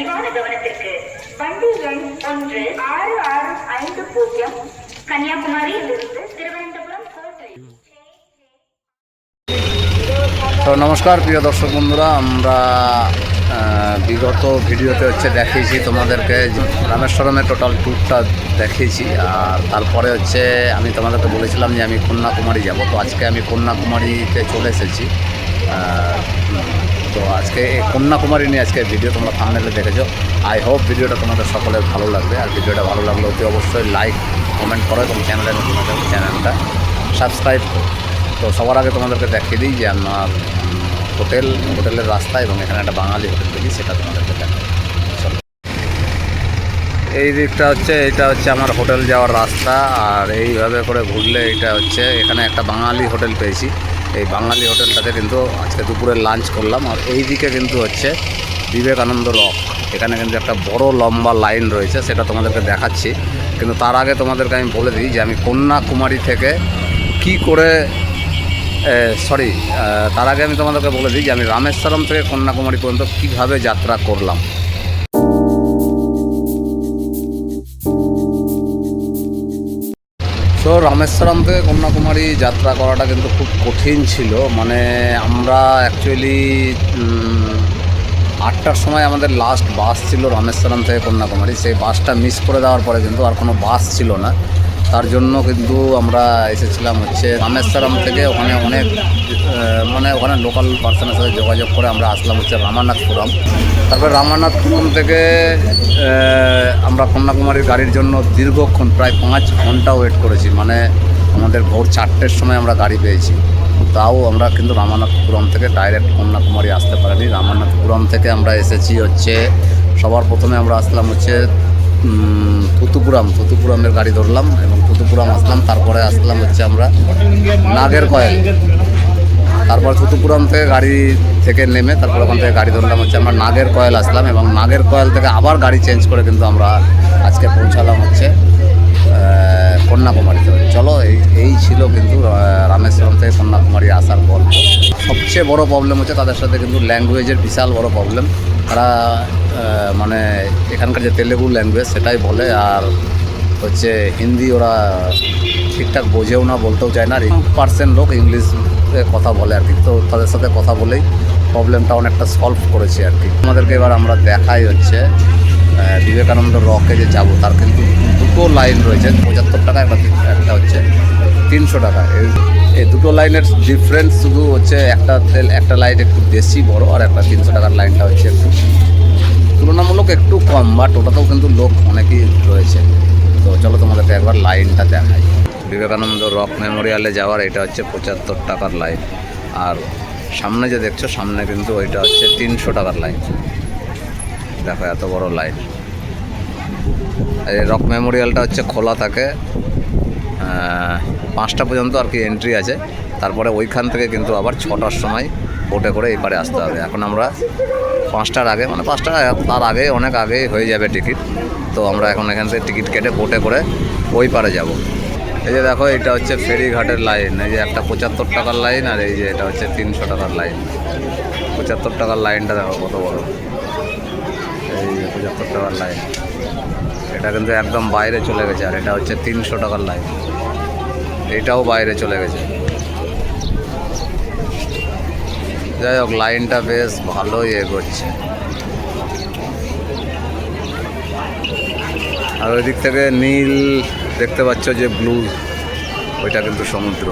கனிவான கவனத்திற்கு வண்டி எண் ஒன்று ஆறு ஆறு ஐந்து பூஜ்ஜியம் கன்னியாகுமரியிலிருந்து திருவனந்தபுரம் கோட்டை তো নমস্কার প্রিয় দর্শক বন্ধুরা আমরা আহ, বিগত ভিডিওতে হচ্ছে দেখিয়েছি তোমাদেরকে যে রামেশ্বরমের টোটাল ট্যুরটা দেখিয়েছি আর তারপরে হচ্ছে আমি তোমাদেরকে বলেছিলাম যে আমি কন্যাকুমারী যাব তো আজকে আমি কন্যাকুমারীতে চলে এসেছি আহ, তো আজকে এই কন্যাকুমারী নিয়ে আজকে ভিডিও তোমরা থামনেলে দেখেছ। আই হোপ ভিডিওটা তোমাদের সকলের ভালো লাগবে। আর ভিডিওটা ভালো লাগলে অতি অবশ্যই লাইক কমেন্ট করো এবং চ্যানেলে নতুন চ্যানেলটা সাবস্ক্রাইব করো। তো সবার আগে তোমাদেরকে দেখিয়ে দিই যে আমার হোটেল, হোটেলের রাস্তা এবং এখানে একটা বাঙালি হোটেল দেখি, সেটা তোমাদেরকে দেখাই। এই দিকটা হচ্ছে, এটা হচ্ছে আমার হোটেল যাওয়ার রাস্তা। আর এইভাবে করে ঘুরলে এটা হচ্ছে, এখানে একটা বাঙালি হোটেল পেয়েছি। এই বাঙালি হোটেলটাতে কিন্তু আজকে দুপুরে লাঞ্চ করলাম। আর এই দিকে কিন্তু হচ্ছে বিবেকানন্দ লক এখানে কিন্তু একটা বড় লম্বা লাইন রয়েছে, সেটা তোমাদেরকে দেখাচ্ছি। কিন্তু তার আগে তোমাদেরকে আমি বলে দিই যে আমি কন্যাকুমারী থেকে কি করে সরি তার আগে আমি তোমাদেরকে বলে দিই যে আমি রামেশ্বরম থেকে কন্যাকুমারী পর্যন্ত কীভাবে যাত্রা করলাম। তো রামেশ্বরম থেকে কন্যাকুমারী যাত্রা করাটা কিন্তু খুব কঠিন ছিল। মানে আমরা অ্যাকচুয়ালি আটটার সময় আমাদের লাস্ট বাস ছিল রামেশ্বরম থেকে কন্যাকুমারী। সেই বাসটা মিস করে দেওয়ার পরে কিন্তু আর কোনো বাস ছিল না। তার জন্য কিন্তু আমরা এসেছিলাম হচ্ছে রামেশ্বরম থেকে ওখানে অনেক মানে ওখানে লোকাল পার্সনের সাথে যোগাযোগ করে আমরা আসলাম হচ্ছে রামানাথপুরম। তারপরে রামানাথপুরম থেকে আমরা কন্যাকুমারীর গাড়ির জন্য দীর্ঘক্ষণ প্রায় পাঁচ ঘণ্টা ওয়েট করেছি। মানে আমাদের ভোর চারটের সময় আমরা গাড়ি পেয়েছি। তাও আমরা কিন্তু রামানাথপুরম থেকে ডাইরেক্ট কন্যাকুমারী আসতে পারিনি। রামানাথপুরম থেকে আমরা এসেছি হচ্ছে, সবার প্রথমে আমরা আসলাম হচ্ছে থুতুপুরাম, থুতুপুরামের গাড়ি ধরলাম এবং থুতুপুরাম আসলাম। তারপরে আসলাম হচ্ছে আমরা নাগের কয়েল। তারপর থুতুপুরাম থেকে গাড়ি থেকে নেমে তারপর ওখান থেকে গাড়ি ধরলাম হচ্ছে আমরা নাগের কয়েল আসলাম এবং নাগের কয়েল থেকে আবার গাড়ি চেঞ্জ করে কিন্তু আমরা আজকে পৌঁছালাম হচ্ছে কন্যাকুমারীতে। চলো, এই এই ছিল কিন্তু রামেশ্বরম থেকে কন্যাকুমারী আসার গল্প। সবচেয়ে বড় প্রবলেম হচ্ছে তাদের সাথে কিন্তু ল্যাঙ্গুয়েজের বিশাল বড় প্রবলেম তারা মানে এখানকার যে তেলেগু ল্যাঙ্গুয়েজ সেটাই বলে আর হচ্ছে হিন্দি ওরা ঠিকঠাক বোঝেও না, বলতেও চায় না। আর পার্সেন্ট লোক ইংলিশ কথা বলে আর কি। তো তাদের সাথে কথা বলেই প্রবলেমটা অনেকটা সলভ করেছে আর কি। আমাদেরকে এবার আমরা দেখাই হচ্ছে বিবেকানন্দ রকে যে যাব, তার কিন্তু দুটো লাইন রয়েছে। পঁচাত্তর টাকা একটা একটা হচ্ছে তিনশো টাকা। এই- দুটো লাইনের ডিফারেন্স শুধু হচ্ছে একটা তেল- একটা লাইট একটু বেশি বড় আর একটা তিনশো টাকার লাইনটা হচ্ছে একটু তুলনামূলক একটু কম বাট ওটাতেও কিন্তু লোক অনেকই রয়েছে। তো চলো তোমাদেরকে একবার লাইনটা দেখাই। বিবেকানন্দ রক মেমোরিয়ালে যাওয়ার এটা হচ্ছে পঁচাত্তর টাকার লাইন আর সামনে যে দেখছ, সামনে কিন্তু ওইটা হচ্ছে তিনশো টাকার লাইন দেখো এত বড় লাইন এই রক মেমোরিয়ালটা হচ্ছে খোলা থাকে। পাঁচটা পর্যন্ত আর কি এন্ট্রি আছে। তারপরে ওইখান থেকে কিন্তু আবার ছটার সময় বোটে করে এই পারে আসতে হবে। এখন আমরা পাঁচটার আগে মানে পাঁচটা তার আগে, অনেক আগে হয়ে যাবে টিকিট তো আমরা এখন এখান থেকে টিকিট কেটে বোটে করে ওই পারে যাব। এই যে দেখো, এটা হচ্ছে ফেরিঘাটের লাইন এই যে একটা পঁচাত্তর টাকার লাইন আর এই যে এটা হচ্ছে তিনশো টাকার লাইন পঁচাত্তর টাকার লাইনটা দেখো কত বড়। পঁচাত্তর টাকার লাইন এটা কিন্তু একদম বাইরে চলে গেছে, আর এটা হচ্ছে তিনশো টাকার লাইন এটাও বাইরে চলে গেছে। যাই হোক লাইনটা বেশ ভালোই এগোচ্ছে। আর ওই দিক থেকে নীল দেখতে পাচ্ছ যে ব্লু ওইটা কিন্তু সমুদ্র।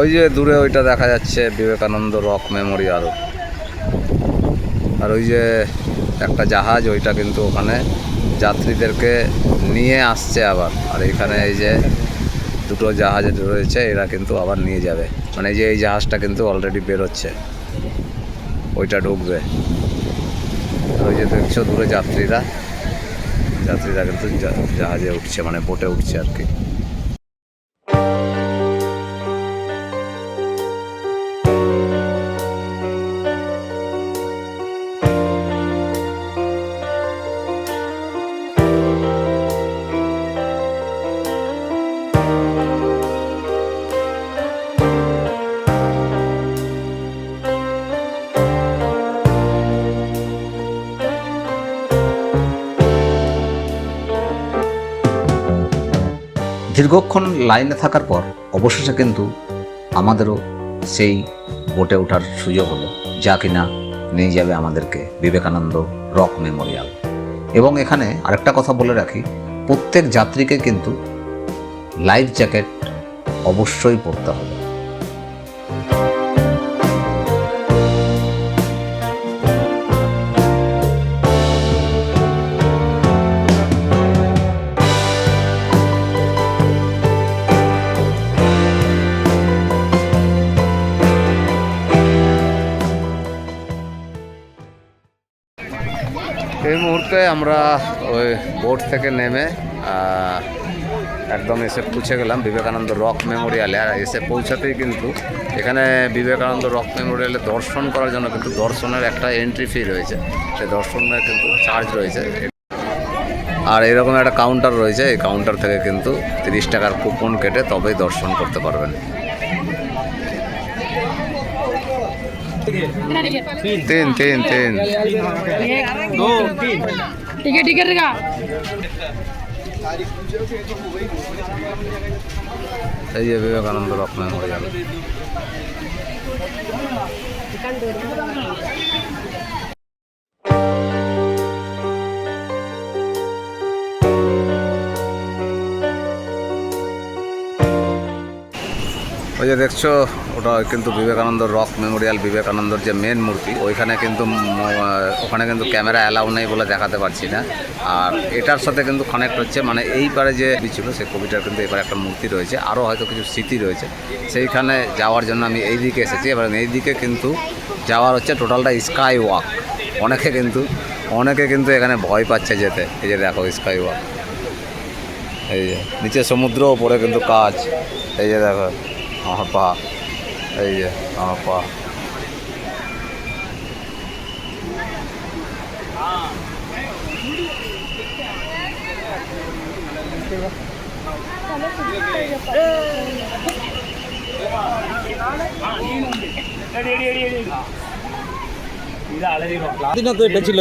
ওই যে দূরে ওইটা দেখা যাচ্ছে বিবেকানন্দ রক মেমোরিয়াল। আর ওই যে একটা জাহাজ, ওইটা কিন্তু ওখানে যাত্রীদেরকে নিয়ে আসছে আবার। আর এখানে এই যে দুটো জাহাজ রয়েছে, এরা কিন্তু আবার নিয়ে যাবে। মানে এই যে এই জাহাজটা কিন্তু অলরেডি বেরোচ্ছে। ওইটা ঢুকবে। ওই যে দেখছ দূরে যাত্রীরা? যাত্রীরা কিন্তু জাহাজে উঠছে মানে বোটে উঠছে আর কি। দীর্ঘক্ষণ লাইনে থাকার পর অবশেষে কিন্তু আমাদেরও সেই বোটে ওঠার সুযোগ হলো, যা কিনা নিয়ে যাবে আমাদেরকে বিবেকানন্দ রক মেমোরিয়াল। এবং এখানে আরেকটা কথা বলে রাখি, প্রত্যেক যাত্রীকে কিন্তু লাইফ জ্যাকেট অবশ্যই পরতে হবে। আমরা ওই বোট থেকে নেমে একদম এসে পৌঁছে গেলাম বিবেকানন্দ রক মেমোরিয়ালে। আর এসে পৌঁছাতেই কিন্তু এখানে বিবেকানন্দ রক মেমোরিয়ালে দর্শন করার জন্য কিন্তু দর্শনের একটা এন্ট্রি ফি রয়েছে। সেই দর্শনের কিন্তু চার্জ রয়েছে। আর এরকম একটা কাউন্টার রয়েছে, এই কাউন্টার থেকে কিন্তু তিরিশ টাকার কুপন কেটে তবেই দর্শন করতে পারবেন। তিন তিন তিন ठीक है ठीक है रहेगा এই যে বিবেকানন্দ রক মেমোরিয়াল ওই যে দেখছো ওটা কিন্তু বিবেকানন্দ রক মেমোরিয়াল বিবেকানন্দর যে মেন মূর্তি, ওইখানে কিন্তু ওখানে কিন্তু ক্যামেরা অ্যালাউ নেই বলে দেখাতে পারছি না। আর এটার সাথে কিন্তু কানেক্ট হচ্ছে মানে এই পারে যে ছিল, সেই কবিটার কিন্তু এবার একটা মূর্তি রয়েছে আরও হয়তো কিছু স্মৃতি রয়েছে। সেইখানে যাওয়ার জন্য আমি এই দিকে এসেছি এবার এই দিকে কিন্তু যাওয়ার হচ্ছে টোটালটা স্কাই ওয়াক অনেকে কিন্তু অনেকে কিন্তু এখানে ভয় পাচ্ছে যেতে। এই যে দেখো স্কাই ওয়াক এই যে, নিচে সমুদ্র, ওপরে কিন্তু কাজ। এই যে দেখো আমার পা এই যে আমার পা দিন তো এটা ছিল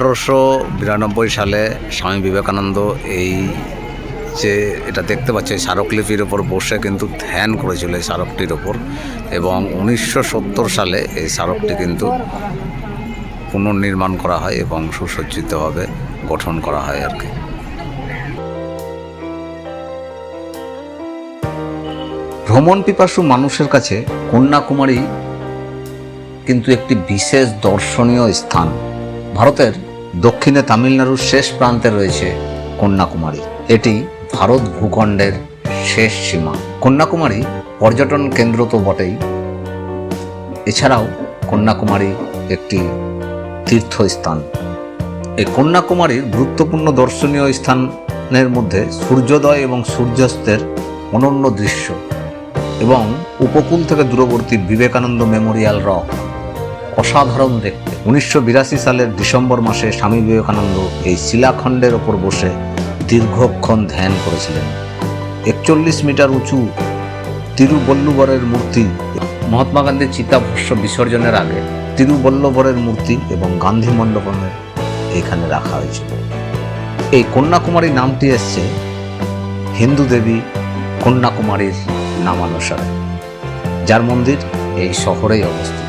আঠারোশো বিরানব্বই সালে স্বামী বিবেকানন্দ এই যে এটা দেখতে পাচ্ছ, স্মারকলিপির ওপর বসে কিন্তু ধ্যান করেছিল এই স্মারকটির ওপর এবং উনিশশো সত্তর সালে এই স্মারকটি কিন্তু পুনর্নির্মাণ করা হয় এবং সুসজ্জিতভাবে গঠন করা হয় আর কি। ভ্রমণ পিপাসু মানুষের কাছে কন্যাকুমারী কিন্তু একটি বিশেষ দর্শনীয় স্থান। ভারতের দক্ষিণে তামিলনাড়ুর শেষ প্রান্তে রয়েছে কন্যাকুমারী। এটি ভারত ভূখণ্ডের শেষ সীমা। কন্যাকুমারী পর্যটন কেন্দ্র তো বটেই। এছাড়াও কন্যাকুমারী একটি তীর্থস্থান। এই কন্যাকুমারীর গুরুত্বপূর্ণ দর্শনীয় স্থানের মধ্যে সূর্যোদয় এবং সূর্যাস্তের অনন্য দৃশ্য এবং উপকূল থেকে দূরবর্তী বিবেকানন্দ মেমোরিয়াল রক। অসাধারণ দেখতে। উনিশশো বিরাশি সালের ডিসেম্বর মাসে স্বামী বিবেকানন্দ এই শিলাখণ্ডের ওপর বসে দীর্ঘক্ষণ ধ্যান করেছিলেন। একচল্লিশ মিটার উঁচু তিরুবল্লুবরের মূর্তি মহাত্মা গান্ধীর চিতাভস্য বিসর্জনের আগে তিরুবল্লভরের মূর্তি এবং গান্ধী মণ্ডপমের এখানে রাখা হয়েছিল। এই কন্যাকুমারী নামটি এসছে হিন্দু দেবী কন্যাকুমারীর নামানুসারে। যার মন্দির এই শহরেই অবস্থিত।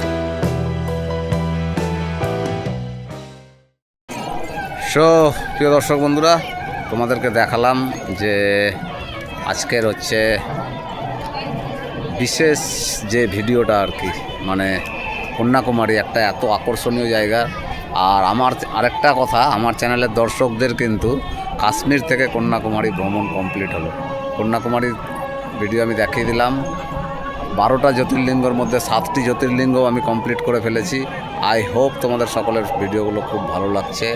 সো, প্রিয় দর্শক বন্ধুরা, তোমাদেরকে দেখালাম যে আজকের হচ্ছে বিশেষ যে ভিডিওটা আর কি মানে কন্যাকুমারী একটা এত আকর্ষণীয় জায়গা। আর আমার আরেকটা কথা, আমার চ্যানেলের দর্শকদের কিন্তু কাশ্মীর থেকে কন্যাকুমারী ভ্রমণ কমপ্লিট হলো। কন্যাকুমারীর ভিডিও আমি দেখিয়ে দিলাম। বারোটা জ্যোতির্লিঙ্গর মধ্যে সাতটি জ্যোতির্লিঙ্গ আমি কমপ্লিট করে ফেলেছি। আই হোপ তোমাদের সকলের ভিডিওগুলো খুব ভালো লাগছে।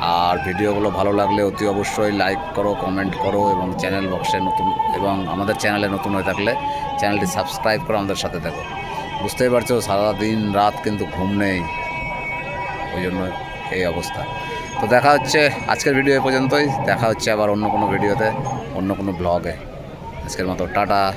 আর ভিডিওগুলো ভালো লাগলে অতি অবশ্যই লাইক করো, কমেন্ট করো এবং চ্যানেল বক্সে নতুন এবং আমাদের চ্যানেলে নতুন হয়ে থাকলে চ্যানেলটি সাবস্ক্রাইব করে আমাদের সাথে থাকো। বুঝতেই পারছ, সারাদিন রাত কিন্তু ঘুম নেই। ওই জন্য এই অবস্থা। তো দেখা হচ্ছে, আজকের ভিডিও এ পর্যন্তই। দেখা হচ্ছে আবার অন্য কোনো ভিডিওতে, অন্য কোনো ব্লগে। আজকের মতো, টাটা।